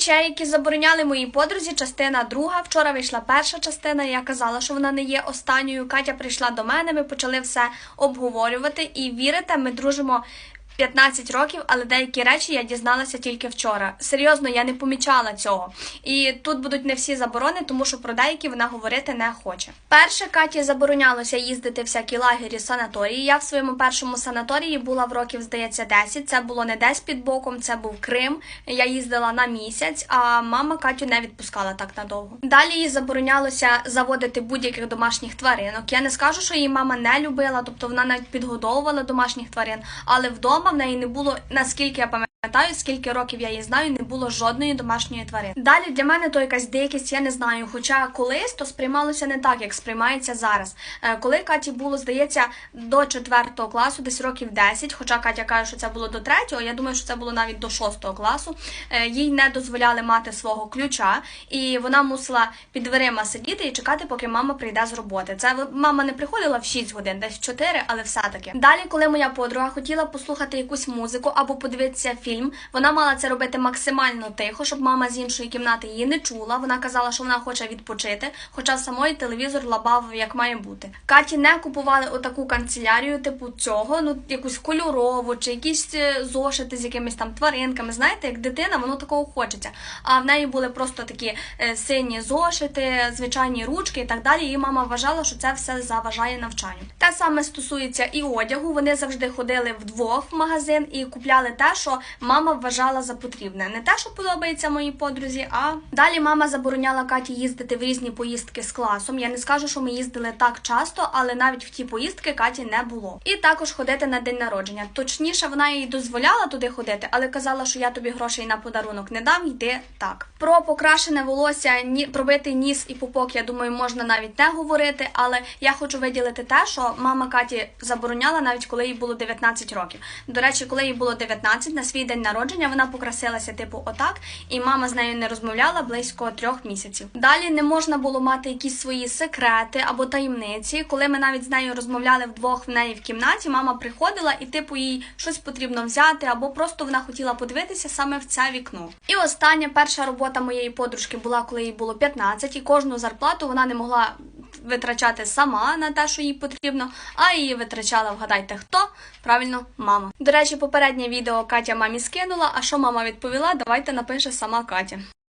речей, які забороняли моїй подрузі, частина друга. Вчора вийшла перша частина. Я казала, що вона не є останньою. Катя прийшла до мене. Ми почали все обговорювати. І вірите, ми дружимо 15 років, але деякі речі я дізналася тільки вчора. Серйозно, я не помічала цього. І тут будуть не всі заборони, тому що про деякі вона говорити не хоче. Перше Каті заборонялося їздити всякі лагері, санаторії. Я в своєму першому санаторії була в років, здається, 10. Це було не десь під боком, це був Крим. Я їздила на місяць, а мама Катю не відпускала так надовго. Далі їй заборонялося заводити будь-яких домашніх тваринок. Я не скажу, що її мама не любила, тобто вона навіть підгодовувала домашніх тварин, але вдома в неї не було, наскільки я пам'ятаю, скільки років я її знаю, не було жодної домашньої тварини. Далі для мене то якась дикість, я не знаю. Хоча колись то сприймалося не так, як сприймається зараз. Е, Коли Каті було, здається, до 4 класу, десь років 10, хоча Катя каже, що це було до 3, я думаю, що це було навіть до 6 класу. е, Їй не дозволяли мати свого ключа, і вона мусила під дверима сидіти і чекати, поки мама прийде з роботи. Це мама не приходила в 6 годин, десь в 4, але все-таки. Далі, коли моя подруга хотіла послухати якусь музику або подивитися фільм, вона мала це робити максимально тихо, щоб мама з іншої кімнати її не чула. Вона казала, що вона хоче відпочити, хоча самої телевізор лабав як має бути. Каті не купували отаку канцелярію, типу цього, ну якусь кольорову чи якісь е, зошити з якимись там тваринками. Знаєте, як дитина, воно такого хочеться. А в неї були просто такі е, сині зошити, звичайні ручки і так далі. І мама вважала, що це все заважає навчанню. Те саме стосується і одягу. Вони завжди ходили вдвох в магазин і купляли те, що мама вважала за потрібне. Не те, що подобається моїй подрузі, а далі мама забороняла Каті їздити в різні поїздки з класом. Я не скажу, що ми їздили так часто, але навіть в ті поїздки Каті не було. І також ходити на день народження. Точніше, вона їй дозволяла туди ходити, але казала, що я тобі грошей на подарунок не дам, йди так. Про покрашене волосся, ні пробитий ніс і пупок, я думаю, можна навіть не говорити. Але я хочу виділити те, що мама Каті забороняла навіть коли їй було 19 років. До речі, коли їй було 19, на свій день народження вона покрасилася типу отак, і мама з нею не розмовляла близько трьох місяців. Далі не можна було мати якісь свої секрети або таємниці. Коли ми навіть з нею розмовляли вдвох в неї в кімнаті, мама приходила і типу їй щось потрібно взяти, або просто вона хотіла подивитися саме в це вікно. І остання перша робота моєї подружки була, коли їй було 15, і кожну зарплату вона не могла витрачати сама на те, що їй потрібно, а її витрачала, вгадайте хто? Правильно, мама. До речі, попереднє відео Катя мамі скинула. А що мама відповіла? Давайте напише сама Катя.